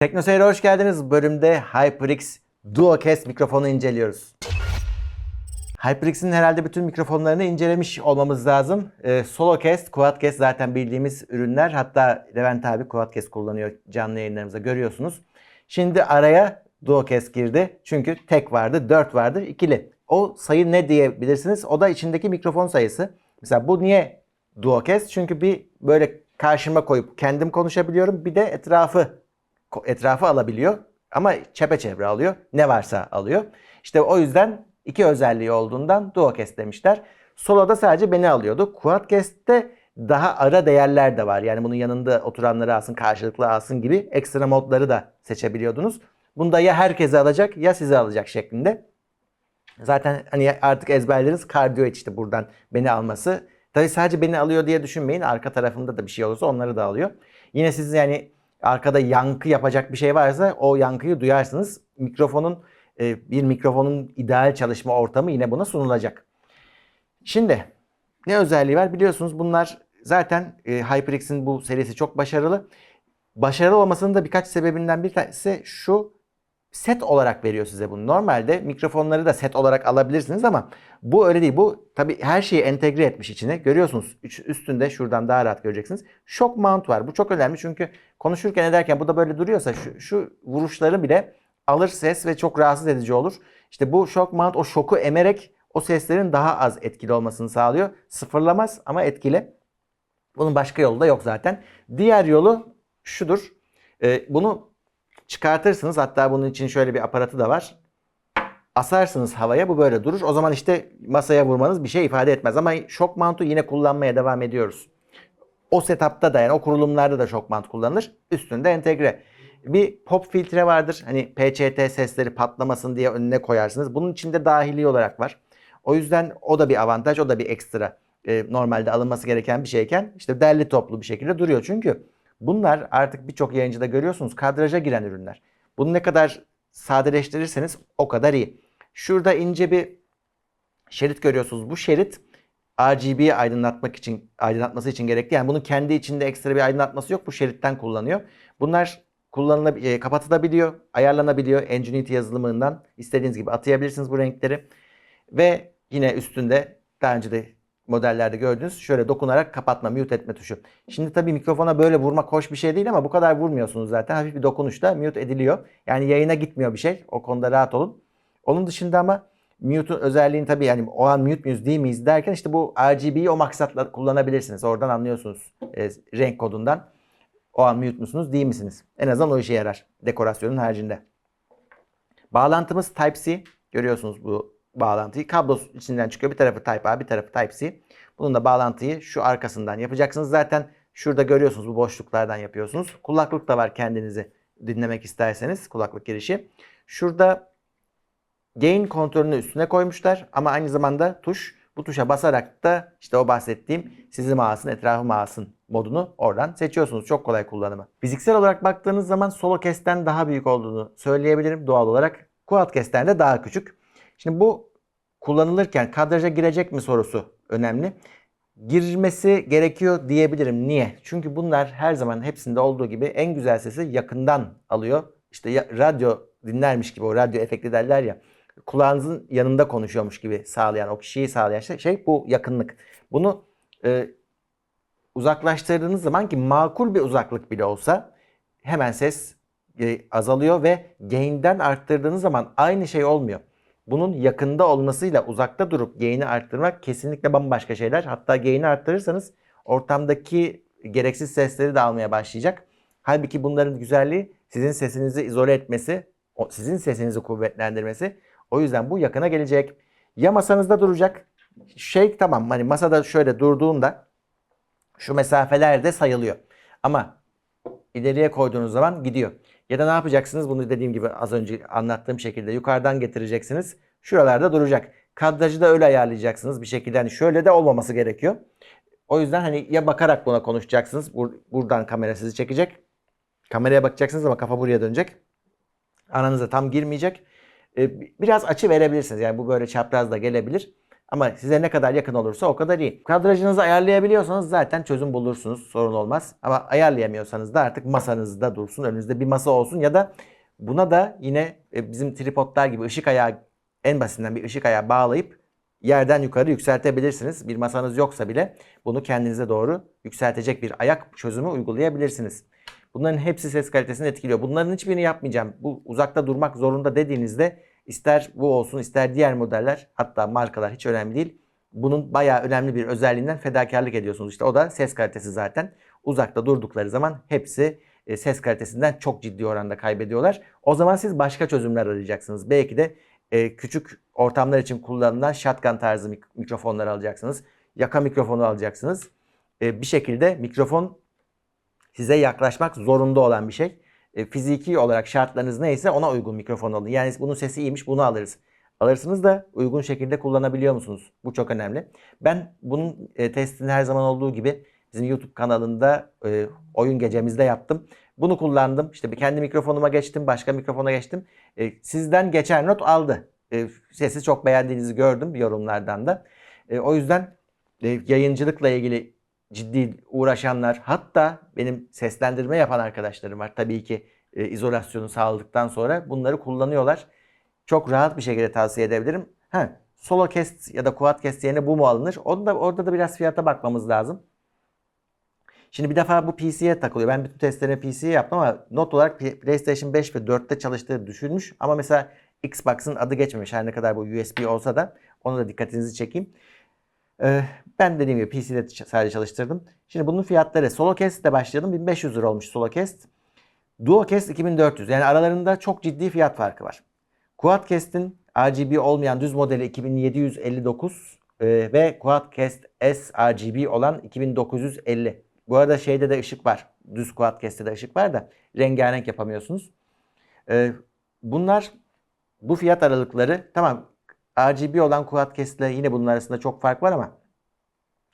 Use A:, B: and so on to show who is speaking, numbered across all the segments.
A: Teknoseyir'e hoş geldiniz. Bölümde HyperX Duocast mikrofonu inceliyoruz. HyperX'in herhalde bütün mikrofonlarını incelemiş olmamız lazım. Ee, Solocast, Quadcast zaten bildiğimiz ürünler. Hatta Levent abi Quadcast kullanıyor canlı yayınlarımızda görüyorsunuz. Şimdi araya Duocast girdi. Çünkü tek vardı, 4 vardı, ikili. O sayı ne diyebilirsiniz? O da içindeki mikrofon sayısı. Mesela bu niye Duocast? Çünkü bir böyle karşıma koyup kendim konuşabiliyorum. Bir de etrafı etrafı alabiliyor ama çepeçevre alıyor. Ne varsa alıyor. İşte o yüzden iki özelliği olduğundan Duocast demişler. Solo'da sadece beni alıyordu. Quadcast'te daha ara değerler de var. Yani bunun yanında oturanları alsın, karşılıklı alsın gibi ekstra modları da seçebiliyordunuz. Bunda ya herkese alacak ya size alacak şeklinde. Zaten hani artık ezberleriniz kardiyo işte buradan beni alması. Tabii sadece beni alıyor diye düşünmeyin. Arka tarafında da bir şey olursa onları da alıyor. Yine siz yani arkada yankı yapacak bir şey varsa o yankıyı duyarsınız. Mikrofonun e, bir mikrofonun ideal çalışma ortamı yine buna sunulacak. Şimdi ne özelliği var biliyorsunuz bunlar zaten e, HyperX'in bu serisi çok başarılı. Başarılı olmasının da birkaç sebebinden bir tanesi şu set olarak veriyor size bunu. Normalde mikrofonları da set olarak alabilirsiniz ama bu öyle değil. Bu tabi her şeyi entegre etmiş içine. Görüyorsunuz üstünde şuradan daha rahat göreceksiniz. Shock mount var. Bu çok önemli çünkü konuşurken ederken bu da böyle duruyorsa şu, şu vuruşları bile alır ses ve çok rahatsız edici olur. İşte bu shock mount o şoku emerek o seslerin daha az etkili olmasını sağlıyor. Sıfırlamaz ama etkili. Bunun başka yolu da yok zaten. Diğer yolu şudur. Ee, bunu çıkartırsınız. Hatta bunun için şöyle bir aparatı da var. Asarsınız havaya bu böyle durur. O zaman işte masaya vurmanız bir şey ifade etmez. Ama shock mount'u yine kullanmaya devam ediyoruz. O setup'ta da yani o kurulumlarda da shock mount kullanılır. Üstünde entegre. Bir pop filtre vardır. Hani PÇT sesleri patlamasın diye önüne koyarsınız. Bunun içinde dahili olarak var. O yüzden o da bir avantaj, o da bir ekstra. Ee, normalde alınması gereken bir şeyken işte derli toplu bir şekilde duruyor. Çünkü bunlar artık birçok yayıncıda görüyorsunuz kadraja giren ürünler. Bunu ne kadar sadeleştirirseniz o kadar iyi. Şurada ince bir şerit görüyorsunuz. Bu şerit RGB aydınlatmak için aydınlatması için gerekli. Yani bunun kendi içinde ekstra bir aydınlatması yok. Bu şeritten kullanıyor. Bunlar kullanılabiliyor, kapatılabiliyor, ayarlanabiliyor. Nginity yazılımından istediğiniz gibi atayabilirsiniz bu renkleri. Ve yine üstünde daha önce de modellerde gördüğünüz şöyle dokunarak kapatma, mute etme tuşu. Şimdi tabii mikrofona böyle vurmak hoş bir şey değil ama bu kadar vurmuyorsunuz zaten. Hafif bir dokunuşta mute ediliyor. Yani yayına gitmiyor bir şey. O konuda rahat olun. Onun dışında ama mute'un özelliğini tabii yani o an mute muyuz değil miyiz derken işte bu RGB'yi o maksatla kullanabilirsiniz. Oradan anlıyorsunuz e, renk kodundan. O an mute musunuz değil misiniz? En azından o işe yarar dekorasyonun haricinde. Bağlantımız Type-C. Görüyorsunuz bu bağlantıyı. Kablo içinden çıkıyor. Bir tarafı Type A, bir tarafı Type-C. Bunun da bağlantıyı şu arkasından yapacaksınız. Zaten şurada görüyorsunuz bu boşluklardan yapıyorsunuz. Kulaklık da var kendinizi dinlemek isterseniz kulaklık girişi. Şurada gain kontrolünü üstüne koymuşlar ama aynı zamanda tuş. Bu tuşa basarak da işte o bahsettiğim sizi alsın, etrafıma alsın modunu oradan seçiyorsunuz. Çok kolay kullanımı. Fiziksel olarak baktığınız zaman Solocast'ten daha büyük olduğunu söyleyebilirim doğal olarak. Quadcast'ten de daha küçük. Şimdi bu kullanılırken kadraja girecek mi sorusu önemli. Girmesi gerekiyor diyebilirim. Niye? Çünkü bunlar her zaman hepsinde olduğu gibi en güzel sesi yakından alıyor. İşte ya- radyo dinlermiş gibi o radyo efekti derler ya. Kulağınızın yanında konuşuyormuş gibi sağlayan, o kişiyi sağlayan şey, şey bu yakınlık. Bunu e, uzaklaştırdığınız zaman ki makul bir uzaklık bile olsa hemen ses e, azalıyor ve gain'den arttırdığınız zaman aynı şey olmuyor. Bunun yakında olmasıyla uzakta durup gain'i arttırmak kesinlikle bambaşka şeyler. Hatta gain'i arttırırsanız ortamdaki gereksiz sesleri de almaya başlayacak. Halbuki bunların güzelliği sizin sesinizi izole etmesi, sizin sesinizi kuvvetlendirmesi. O yüzden bu yakına gelecek. Ya masanızda duracak. Şey tamam hani masada şöyle durduğunda şu mesafeler de sayılıyor. Ama ileriye koyduğunuz zaman gidiyor. Ya da ne yapacaksınız? Bunu dediğim gibi az önce anlattığım şekilde yukarıdan getireceksiniz. Şuralarda duracak. Kadrajı da öyle ayarlayacaksınız bir şekilde. Hani şöyle de olmaması gerekiyor. O yüzden hani ya bakarak buna konuşacaksınız. Bur- buradan kamera sizi çekecek. Kameraya bakacaksınız ama kafa buraya dönecek. Aranıza tam girmeyecek. Ee, biraz açı verebilirsiniz. Yani bu böyle çapraz da gelebilir. Ama size ne kadar yakın olursa o kadar iyi. Kadrajınızı ayarlayabiliyorsanız zaten çözüm bulursunuz. Sorun olmaz. Ama ayarlayamıyorsanız da artık masanızda dursun. Önünüzde bir masa olsun ya da buna da yine e, bizim tripodlar gibi ışık ayağı en basitinden bir ışık ayağı bağlayıp yerden yukarı yükseltebilirsiniz. Bir masanız yoksa bile bunu kendinize doğru yükseltecek bir ayak çözümü uygulayabilirsiniz. Bunların hepsi ses kalitesini etkiliyor. Bunların hiçbirini yapmayacağım. Bu uzakta durmak zorunda dediğinizde ister bu olsun ister diğer modeller hatta markalar hiç önemli değil. Bunun bayağı önemli bir özelliğinden fedakarlık ediyorsunuz. İşte o da ses kalitesi zaten. Uzakta durdukları zaman hepsi e, ses kalitesinden çok ciddi oranda kaybediyorlar. O zaman siz başka çözümler arayacaksınız. Belki de e, küçük ortamlar için kullanılan shotgun tarzı mik- mikrofonlar alacaksınız. Yaka mikrofonu alacaksınız. E, bir şekilde mikrofon size yaklaşmak zorunda olan bir şey. E, fiziki olarak şartlarınız neyse ona uygun mikrofon alın. Yani bunun sesi iyiymiş bunu alırız. Alırsınız da uygun şekilde kullanabiliyor musunuz? Bu çok önemli. Ben bunun e, testini her zaman olduğu gibi bizim YouTube kanalında e, oyun gecemizde yaptım. Bunu kullandım. İşte kendi mikrofonuma geçtim, başka mikrofona geçtim. E, sizden geçer not aldı. E, sesi çok beğendiğinizi gördüm yorumlardan da. E, o yüzden e, yayıncılıkla ilgili ciddi uğraşanlar hatta benim seslendirme yapan arkadaşlarım var. Tabii ki e, izolasyonu sağladıktan sonra bunları kullanıyorlar. Çok rahat bir şekilde tavsiye edebilirim. Ha, solo cast ya da quad cast yerine bu mu alınır? Onda, orada da biraz fiyata bakmamız lazım. Şimdi bir defa bu PC'ye takılıyor. Ben bütün testlerini PC'ye yaptım ama not olarak PlayStation 5 ve 4'te çalıştığı düşünmüş. Ama mesela Xbox'ın adı geçmemiş. Her ne kadar bu USB olsa da onu da dikkatinizi çekeyim. Ee, ben dediğim gibi PC'de sadece çalıştırdım. Şimdi bunun fiyatları Solocast ile başladım. 1500 lira olmuş Solocast. Duocast 2400. Yani aralarında çok ciddi fiyat farkı var. Quadcast'in RGB olmayan düz modeli 2759 e, ve Quadcast S RGB olan 2950. Bu arada şeyde de ışık var. Düz Quadcast'te de ışık var da rengarenk yapamıyorsunuz. E, bunlar bu fiyat aralıkları tamam RGB olan Quadcast ile yine bunun arasında çok fark var ama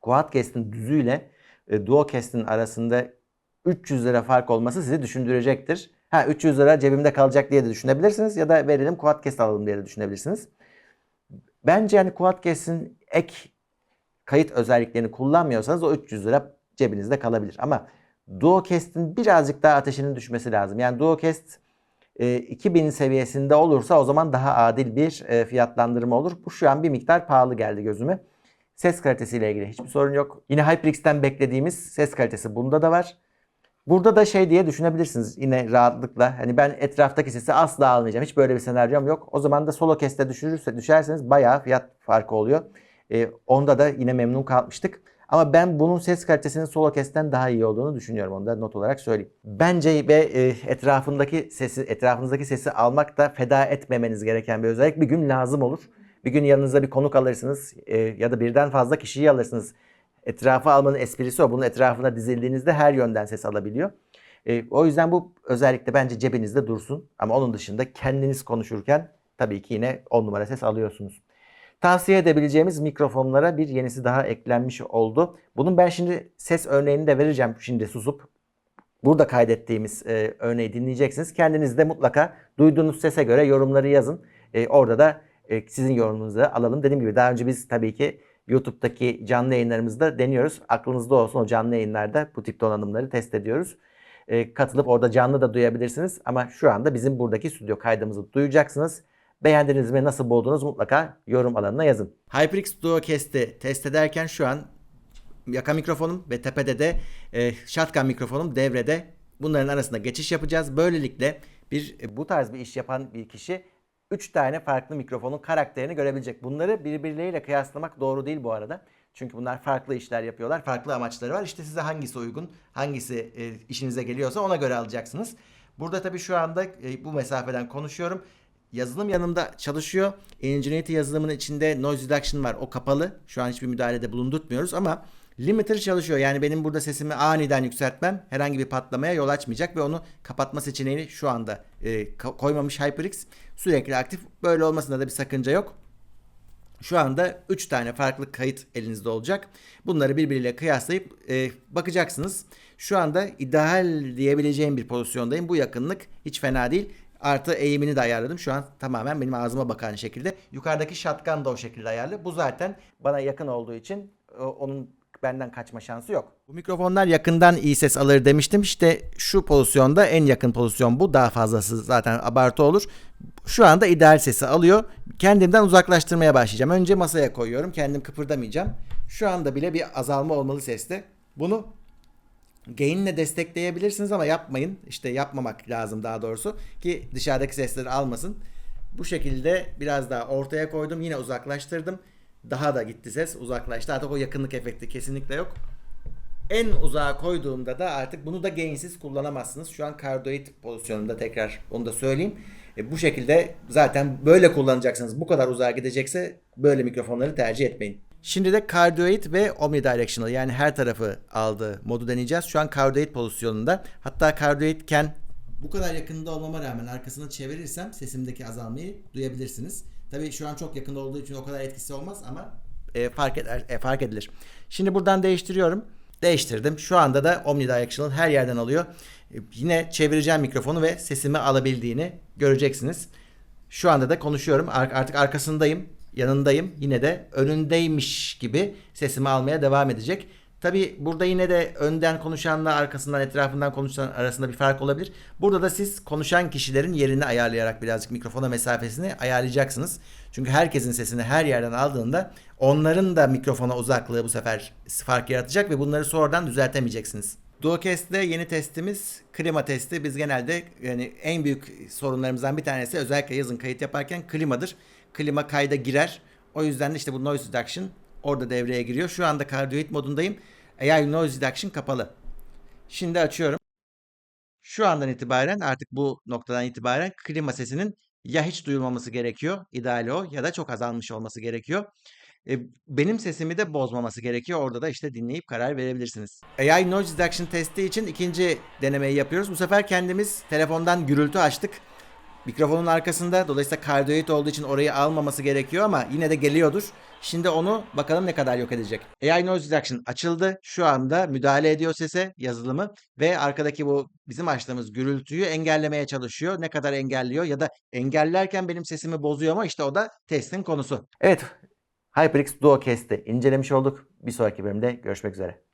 A: Quadcast'in düzüyle e, Duocast'in arasında 300 lira fark olması sizi düşündürecektir. Ha 300 lira cebimde kalacak diye de düşünebilirsiniz ya da verelim Quadcast alalım diye de düşünebilirsiniz. Bence yani Quadcast'in ek kayıt özelliklerini kullanmıyorsanız o 300 lira cebinizde kalabilir. Ama Duocast'in birazcık daha ateşinin düşmesi lazım. Yani Duocast e, 2000 seviyesinde olursa o zaman daha adil bir e, fiyatlandırma olur. Bu şu an bir miktar pahalı geldi gözüme. Ses kalitesiyle ilgili hiçbir sorun yok. Yine HyperX'ten beklediğimiz ses kalitesi bunda da var. Burada da şey diye düşünebilirsiniz yine rahatlıkla. Hani ben etraftaki sesi asla almayacağım. Hiç böyle bir senaryom yok. O zaman da solo keste düşürürse düşerseniz bayağı fiyat farkı oluyor. Ee, onda da yine memnun kalmıştık. Ama ben bunun ses kalitesinin solo kesten daha iyi olduğunu düşünüyorum. Onu da not olarak söyleyeyim. Bence ve e, etrafındaki sesi, etrafınızdaki sesi almak da feda etmemeniz gereken bir özellik. Bir gün lazım olur. Bir gün yanınıza bir konuk alırsınız e, ya da birden fazla kişiyi alırsınız. Etrafı almanın esprisi o. Bunun etrafına dizildiğinizde her yönden ses alabiliyor. E, o yüzden bu özellikle bence cebinizde dursun. Ama onun dışında kendiniz konuşurken tabii ki yine 10 numara ses alıyorsunuz. Tavsiye edebileceğimiz mikrofonlara bir yenisi daha eklenmiş oldu. Bunun ben şimdi ses örneğini de vereceğim şimdi susup. Burada kaydettiğimiz e, örneği dinleyeceksiniz. Kendiniz de mutlaka duyduğunuz sese göre yorumları yazın. E, orada da e, sizin yorumunuzu alalım. Dediğim gibi daha önce biz tabii ki YouTube'daki canlı yayınlarımızda deniyoruz. Aklınızda olsun o canlı yayınlarda bu tip donanımları test ediyoruz. E, katılıp orada canlı da duyabilirsiniz. Ama şu anda bizim buradaki stüdyo kaydımızı duyacaksınız. Beğendiniz mi nasıl buldunuz mutlaka yorum alanına yazın. HyperX Duocast'i test ederken şu an yaka mikrofonum ve tepede de e, shotgun mikrofonum devrede. Bunların arasında geçiş yapacağız. Böylelikle bir e, bu tarz bir iş yapan bir kişi 3 tane farklı mikrofonun karakterini görebilecek. Bunları birbirleriyle kıyaslamak doğru değil bu arada. Çünkü bunlar farklı işler yapıyorlar. Farklı amaçları var. İşte size hangisi uygun, hangisi e, işinize geliyorsa ona göre alacaksınız. Burada tabii şu anda e, bu mesafeden konuşuyorum. Yazılım yanımda çalışıyor. Ingenuity yazılımının içinde noise reduction var. O kapalı. Şu an hiçbir müdahalede bulundurtmuyoruz ama limiter çalışıyor. Yani benim burada sesimi aniden yükseltmem herhangi bir patlamaya yol açmayacak ve onu kapatma seçeneğini şu anda e, koymamış HyperX. Sürekli aktif. Böyle olmasında da bir sakınca yok. Şu anda 3 tane farklı kayıt elinizde olacak. Bunları birbiriyle kıyaslayıp e, bakacaksınız. Şu anda ideal diyebileceğim bir pozisyondayım. Bu yakınlık hiç fena değil. Artı eğimini de ayarladım. Şu an tamamen benim ağzıma bakan şekilde. Yukarıdaki şatkan da o şekilde ayarlı. Bu zaten bana yakın olduğu için o- onun benden kaçma şansı yok. Bu mikrofonlar yakından iyi ses alır demiştim. İşte şu pozisyonda en yakın pozisyon bu. Daha fazlası zaten abartı olur. Şu anda ideal sesi alıyor. Kendimden uzaklaştırmaya başlayacağım. Önce masaya koyuyorum. Kendim kıpırdamayacağım. Şu anda bile bir azalma olmalı seste. Bunu gain'le destekleyebilirsiniz ama yapmayın. İşte yapmamak lazım daha doğrusu ki dışarıdaki sesleri almasın. Bu şekilde biraz daha ortaya koydum. Yine uzaklaştırdım. Daha da gitti ses uzaklaştı. Artık o yakınlık efekti kesinlikle yok. En uzağa koyduğumda da artık bunu da gainsiz kullanamazsınız. Şu an kardioid pozisyonunda tekrar onu da söyleyeyim. E, bu şekilde zaten böyle kullanacaksınız. Bu kadar uzağa gidecekse böyle mikrofonları tercih etmeyin. Şimdi de cardioid ve omnidirectional yani her tarafı aldığı modu deneyeceğiz. Şu an cardioid pozisyonunda. Hatta cardioidken bu kadar yakında olmama rağmen arkasını çevirirsem sesimdeki azalmayı duyabilirsiniz. Tabii şu an çok yakında olduğu için o kadar etkisi olmaz ama e, fark eder, e, fark edilir. Şimdi buradan değiştiriyorum. Değiştirdim. Şu anda da omnidirectional her yerden alıyor. E, yine çevireceğim mikrofonu ve sesimi alabildiğini göreceksiniz. Şu anda da konuşuyorum. Ar- artık arkasındayım, yanındayım. Yine de önündeymiş gibi sesimi almaya devam edecek. Tabi burada yine de önden konuşanla arkasından etrafından konuşan arasında bir fark olabilir. Burada da siz konuşan kişilerin yerini ayarlayarak birazcık mikrofona mesafesini ayarlayacaksınız. Çünkü herkesin sesini her yerden aldığında onların da mikrofona uzaklığı bu sefer fark yaratacak ve bunları sonradan düzeltemeyeceksiniz. Duocast'te yeni testimiz klima testi. Biz genelde yani en büyük sorunlarımızdan bir tanesi özellikle yazın kayıt yaparken klimadır. Klima kayda girer. O yüzden de işte bu noise reduction orada devreye giriyor. Şu anda cardioid modundayım. AI noise reduction kapalı. Şimdi açıyorum. Şu andan itibaren artık bu noktadan itibaren klima sesinin ya hiç duyulmaması gerekiyor, ideali o ya da çok azalmış olması gerekiyor. E, benim sesimi de bozmaması gerekiyor. Orada da işte dinleyip karar verebilirsiniz. AI Noise Reduction testi için ikinci denemeyi yapıyoruz. Bu sefer kendimiz telefondan gürültü açtık. Mikrofonun arkasında dolayısıyla kardioid olduğu için orayı almaması gerekiyor ama yine de geliyordur. Şimdi onu bakalım ne kadar yok edecek. AI Noise Reduction açıldı. Şu anda müdahale ediyor sese yazılımı ve arkadaki bu bizim açtığımız gürültüyü engellemeye çalışıyor. Ne kadar engelliyor ya da engellerken benim sesimi bozuyor mu işte o da testin konusu. Evet HyperX Duo Cast'i incelemiş olduk. Bir sonraki bölümde görüşmek üzere.